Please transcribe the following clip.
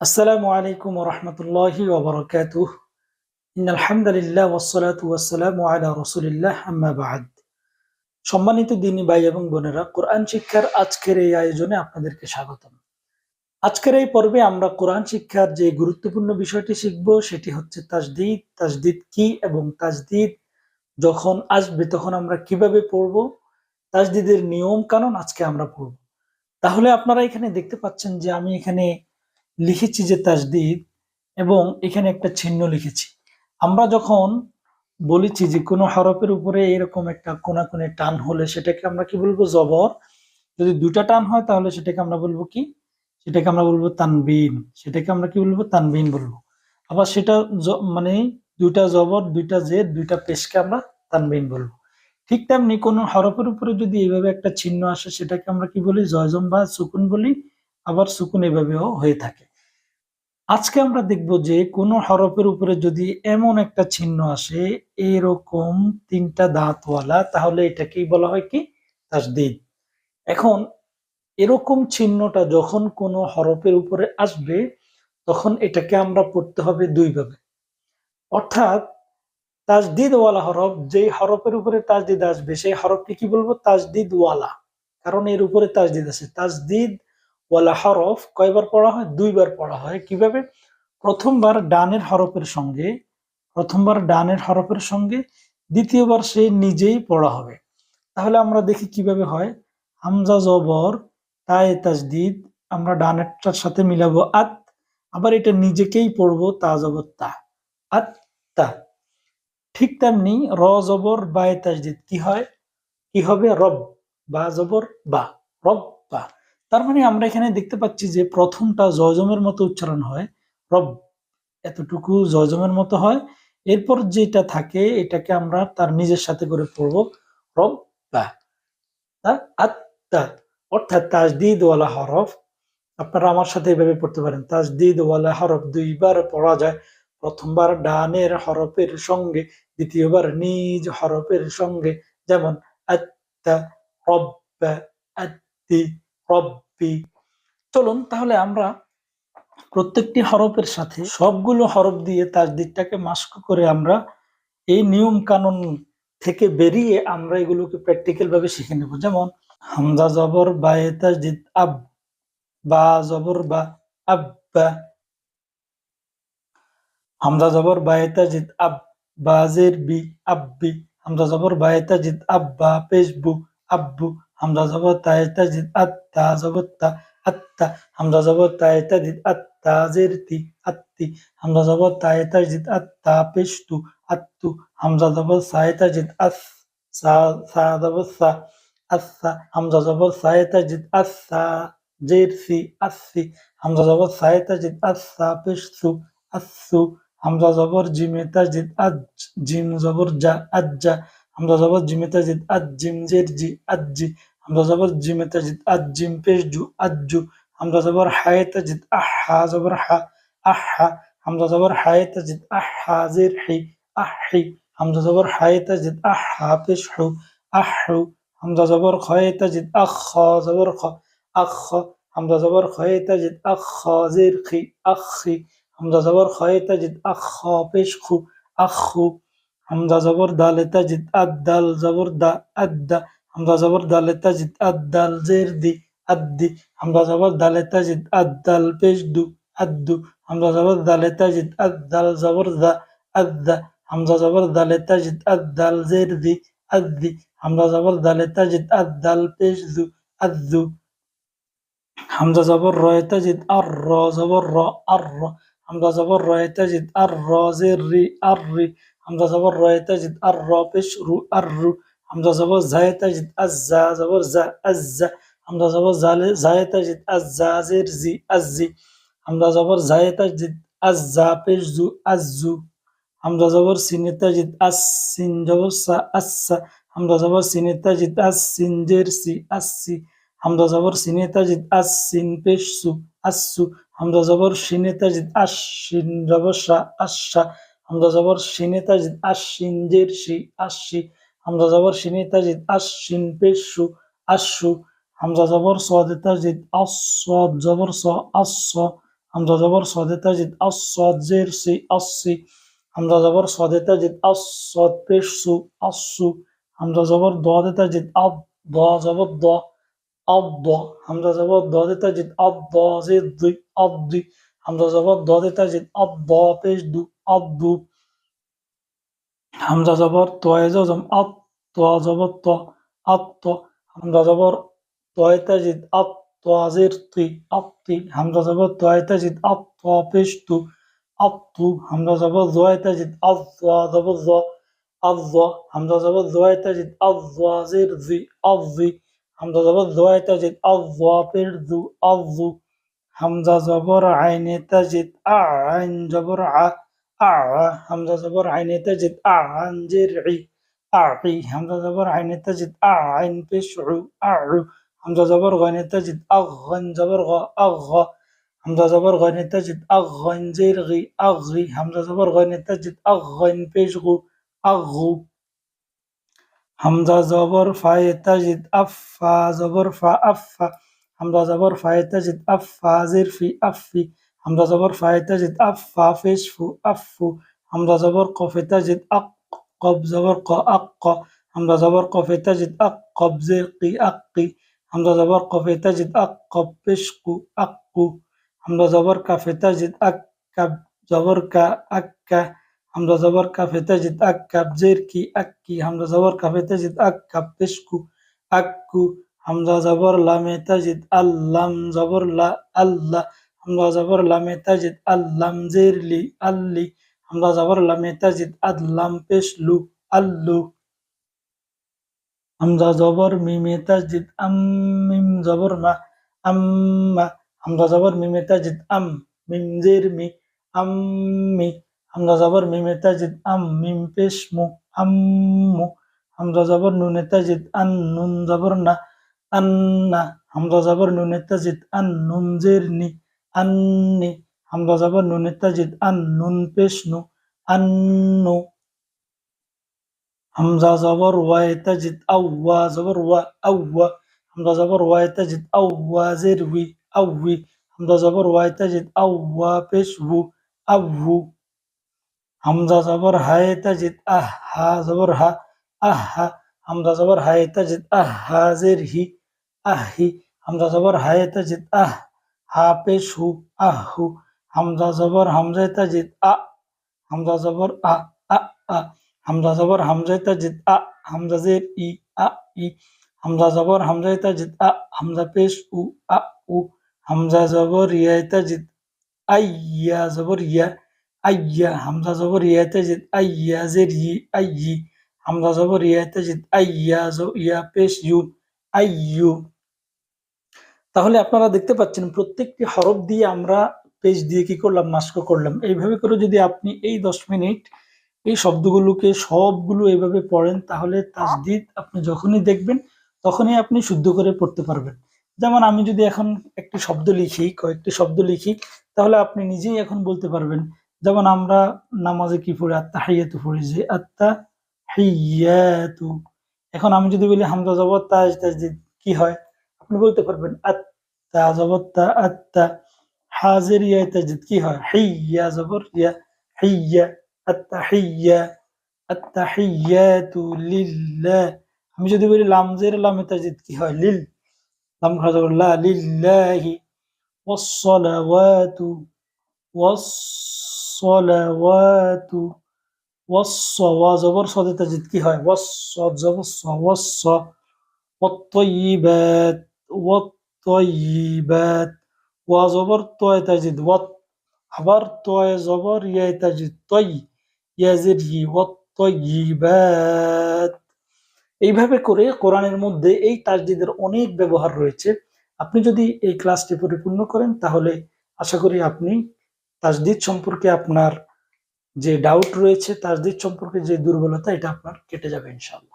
আসসালামু আলাইকুম রহমতুল্লাহি ওবরকাতুহ ইন আলহামদুলিল্লাহ ওসলাতু ওয়াসসালামু আলা রসুলিল্লাহ, আম্মা বাদ। সম্মানিত দিনী ভাই এবং বোনেরা, কোরআন শিক্ষার আজকের এই আয়োজনে আপনাদেরকে স্বাগতম। আজকের এই পর্বে আমরা কোরআন শিক্ষার যে গুরুত্বপূর্ণ বিষয়টি শিখব, সেটি হচ্ছে তাজদিদ। তাজদিদ কি এবং তাজদিদ যখন আসবে, তখন আমরা কীভাবে পড়ব? তাজদিদের নিয়ম কানুন আজকে আমরা পড়ব। তাহলে আপনারা এখানে দেখতে পাচ্ছেন যে আমি এখানে লিখেছি যে তাজদিদ এবং এখানে একটা চিহ্ন লিখেছি। আমরা যখন বলেছি যে কোনো হরফের উপরে এরকম একটা কোনা কোনে টান হলে সেটাকে আমরা কি বলব? জবর। যদি দুটা টান হয় তাহলে সেটাকে আমরা বলব কি? সেটাকে আমরা বলব তানবিন। সেটাকে আমরা কি বলব? তানবিন বলব। আবার সেটা মানে দুইটা জবর, দুইটা জেদ, দুইটা পেশকে আমরা তানবিন বলব। ঠিক তেমনি কোনো হরফের উপরে যদি এইভাবে একটা চিহ্ন আসে সেটাকে আমরা কি বলি? জয়জম বা সুকুন বলি। আবার সুকুন এভাবেও হয়ে থাকে। আজকে আমরা দেখব যে কোন হরফের উপরে যদি এমন একটা চিহ্ন আসে, এরকম তিনটা দাঁতওয়ালা, তাহলে এটাকেই বলা হয় কি? তাসদিদ। এখন এরকম চিহ্নটা যখন কোনো হরফের উপরে আসবে, তখন এটাকে আমরা পড়তে হবে দুইভাবে। অর্থাৎ তাজদিদ ওয়ালা হরফ, যেই হরফের উপরে তাজদিদ আসবে, সেই হরফকে কি বলব? তাজদিদ ওয়ালা কারণ এর উপরে তাজদিদ আছে। তাজদিদ ওয়ালা হরফ কয়বার পড়া হয়? দুইবার পড়া হয়। কীভাবে? প্রথমবার ডানের হরফের সঙ্গে, প্রথমবার ডানের হরফের সঙ্গে, দ্বিতীয়বার সে নিজেই পড়া হবে। তাহলে আমরা দেখি কীভাবে হয়। হামজা জবর, তায়ে তাজদিদ, আমরা ডানেরটার সাথে মিলাবো আত, আবার এটা নিজেকেই পড়ব তা জবর তা, আত তা। ঠিক তেমনি র জবর, বায়ে তাজদিদ কি হয়? কি হবে? রব, বা জবর, বা, রব। তার মানে আমরা এখানে দেখতে পাচ্ছি যে প্রথমটা জয়জমের মতো উচ্চারণ হয়। রব, এতটুকু জয়জমের মতো হয়। এরপর যেটা থাকে, এটাকে আমরা তার নিজের সাথে করে পড়ব। রব, বা আত্মা, অর্থাৎ তাজদিদ ওয়ালা হরফ। আপনারা আমার সাথে এভাবে পড়তে পারেন। তাজদিদ ওয়ালা হরফ দুইবার পড়া যায়। প্রথমবার ডানের হরফের সঙ্গে, দ্বিতীয়বার নিজ হরফের সঙ্গে। যেমন, আত্মা রব্বা আত্তি। রব্বি। চলুন তাহলে আমরা প্রত্যেকটি হরফের সাথে সবগুলো হরফ দিয়ে তাজদিদটাকে মাস্ক করে আমরা এই নিয়ম কানুন থেকে বেরিয়ে আমরা এগুলোকে প্র্যাকটিক্যাল ভাবে শিখে নেব। যেমন, হামজা জবর বায়ে তাজদিদ আব, বা জবর বা আব্বা হামজা জবর বায়ে তাজদিদ আব, বাজের বি আব্বি হামজা জবর বায়ে তাজদিদ আব্বা পেশবু আব্বু। হামজা জবর তায়ে তাজদিদ আত্তা জবর তা আত্তা হামজা জবর তায়ে তাজদিদ আত্তা জেরতি আত্তি হামজা জবর তায়ে তাজদিদ আত্তা পেশতু আত্তু হামজা জবর সায়ে তাজদিদ আস সা জবর সা আসা হামজা জবর সায়ে তাজদিদ আসা জেরসি আসি হামজা জবর সায়ে তাজদিদ আসা পেশসু আসু হামজা জবর জিমে তাজদিদ আজ, জিম জবর জা আজ্জা হামজা জবর জিমে তাজদিদ আজ জিম জের জি আজ্জি হামজা জবর জিমে তাজদিদ আজ জিম পেশ জু আজ্জু হামজা জবর হায়ে তাজদিদ আহা জবর হা আহা হামজা জবর হায়ে তাজদিদ আহা জের হি আহি হামজা জবর হায়ে তাজদিদ আহা পেশ হু আহু হামজা জবর খয়ে তাজদিদ আখ জবর খ আখ হামজা জবর খয়ে তাজদিদ আখ জের খি আখি হামজা জবর খয়ে তাজিদ আখ পেশ খু আখু হামজা জবর দালে তাজিদ আদাল জবর দা আদা হামজা জবর দালে তাজিদ আদাল জের দি আদ্দি হামজা জবর দালে তাজিদ আদাল পেশ দু আদ্দু হামজা জবর দালে তাজিদ আদাল জবর দা আদা হামজা জবর দালে তাজিদ আদাল জের দি আদ্দি হামজা জবর দালে তাজিদ আদাল পেশ দু আদ্দু হামজা জবর রয়ে তাজিদ আর র জবর র আর র হামজা জবর রয়ে তাজিদ আর র জের রি আর রি হামজা জবর রয়ে তাজিদ আর র পেশ রু আর রু। হামজা জবর জায়ে তাজিদ আজ্জা জবর জা আজ্জা হামজা জবর জালে, জায়ে তাজিদ আজ্জা জের জি আজ্জি হামজা জবর জায়ে তাজিদ আজ্জা পেশ জু আজ্জু হামজা জবর সিনে তাজিদ আস সিন, জবর সা আচ্ছা হামজা জবর সিনে তাজিদ আস সিন, জের সি আসি হামজা জবর সিনে তাজিদ আস সিন, পেশ সু আসু হামজা জবর শিনে তাজিদ আশ শিন জবর শা আশা হামজা জবর শিনে তাজিদ আশ শিন জের শি আশি হামজা জবর শিনে তাজিদ আশ শিন পেশ সু আশু হামজা জবর সদ তাজিদ আস সদ জবর স আস হামজা জবর সদে তাজিদ আস সদ জের সি আসসি। হামজা জবর সদে তাজিদ আস সদ পেশ সু হামজা জবর দদে তাজিদ আদ দ জবর দ আদ হামজা জবর দদে তাজিদ আদ দ জের দুই, আদ দুই। হামজা জবর দদে তাজিদ আদ দ পেশ দু। আদ হামজা জবর তয়ে জজম আত ত জবর ত আত ত হামজা জবর তয়ে তাজিদ, আত তোয়াজের তুই আত্তি হামজা জবর তয়ে তাজিদ, আত ত পেশ তু আত্তু হামজা জবর জয়ে তাজিদ আজ জবর জ আজ হামজা জবর জয়ে তাজিদ আজ জের জি আজ জি। হামজা জবর জয়ে তাজিদ আজ পেশ জু। আজ জু হামজা জবর আইনে তাজিদ আ আইন জবর আ আ হামজা জবর আইনে তাজিদ আ আনজের ই আই হামজা জবর আইনে তাজিদ আ আইন পেশ উ আ হামজা জবর গয়নে তাজিদ আগ গন জবর গ আগ হামজা জবর গয়নে তাজিদ আগ গন জের গি আগ গি হামজা জবর গয়নে তাজিদ আগ গন পেশ গু আগ গু হামজা জবর ফায়ে তাজিদ আফা জবর ফা আফা হামজা জবর ফায়ে তাজিদ আফা জের ফি আফি হামজা জবর ফায়ে তাজিদ আফা পেশ ফু আফু হামজা জবর কফে তাজিদ আক কব জবর ক আক ক হামজা জবর কফে তাজিদ আক কব জের কি আক কি হামজা জবর কফে তাজিদ আক কব পেশ কু আক কু হামজা জবর কাফে হামজা জবর লামে তাজিদ আল্লাম জবর লা আল্লাহ হামজা জবর লামে তাজিদ আল্লাম জের লি আল্লি হামজা জবর লামে তাজিদ আদলাম পেশ লু। আল্লু হামজা জবর মিমে তাজিদ আম, মিম জবর মা আম্মা হামজা জবর মিমে তাজিদ আম, মিম জের মি আম্মি হামজা জবর মিমে তাজিদ আম, মিম পেশ মু আম্মু হামজা জবর নুনে তাজিদ আন, নুন জবর না আন্না হামজা জবর নুনে তাজিদ আন, নুন জের নি। আন্নি হামজা জবর নুনে তাজিদ আন নুন পেশ নু আন্নু হামজা জবর ওয়াই তাজিদ আউয়া জবর ওয়া আউয়া হামজা জবর ওয়াই তাজিদ আউয়া জের উই আউই হামজা জবর ওয়াই তাজিদ আউয়া পেশ হু আউহু হামজা জবর হায় তাজিদ আহ হা জবর হা আহা হামজা জবর হায় তাজিদ আহ হা জের হি আহি হামজা জবর হায় তাজিদ আহ হা পেশ হু আহু, হামজা জবর হামজায় তাজিদ আ, হামজা জবর আ আ আ, হামজা জবর হামজায় তাজিদ আ, হামজা জের ই, আ, ই, হামজা জবর হামজায় তাজিদ আ, হামজা পেশ উ, আ, উ, হামজা জবর ইয়ায় তাজিদ আইয়া, জবর ইয়া আইয়া, হামজা জবর ইয়া তাজিদ আইয়া, জের ই আইয়ি হামজা জবর ইয়া তাজিদ আইয়া ইয়া পেশ ইউ আইয়ু তাহলে আপনারা দেখতে পাচ্ছেন প্রত্যেকটি হরফ দিয়ে আমরা পেজ দিয়ে কি করলাম মাস্ক করলাম। এইভাবে করে যদি আপনি এই দশ মিনিট এই শব্দগুলোকে সবগুলো এইভাবে পড়েন, তাহলে তাজদিদ আপনি যখনই দেখবেন, তখনই আপনি শুদ্ধ করে পড়তে পারবেন। যেমন আমি যদি এখন একটি শব্দ লিখি, কয়েকটি শব্দ লিখি, তাহলে আপনি নিজেই এখন বলতে পারবেন, যেমন আমরা নামাজে কি পড়ি? আত্মা হাইয়াতু পড়ি যে আত্মা হাইয়াতু এখন আমি যদি বলি হামজা জবর তাজ তাজদিদ, কি হয়? আপনি বলতে পারবেন আত্মা জবর তা আত্মা হাজির ইয়া তাজদিদ কি হয় হাইয়া জবর ইয়া হাইয়া আত্তাহিয়া আত্তাহিয়াতু লিল্লাহ আমি যদি বলি লামজের লামে তাজিদ কি হয় লিল লাম খাজা লা লিল্লাহি والصلوات والصلوات والصوا জবর সদে তাজিদ কি হয় والصاد জবর স والص والطيبات والطيبات وزبر طي تجد وط আবার তয় জবর ইয়া তাজিদ তয় ইয়াজিরি ওয়াত্তয়িবাত এইভাবে করে কোরআনের মধ্যে এই তাজদিদের অনেক ব্যবহার রয়েছে আপনি যদি এই ক্লাসটি পরিপূর্ণ করেন তাহলে আশা করি আপনি তাজদিদ সম্পর্কে আপনার যে ডাউট রয়েছে তাজদিদ সম্পর্কে যে দুর্বলতা এটা আপনার কেটে যাবে ইনশাল্লাহ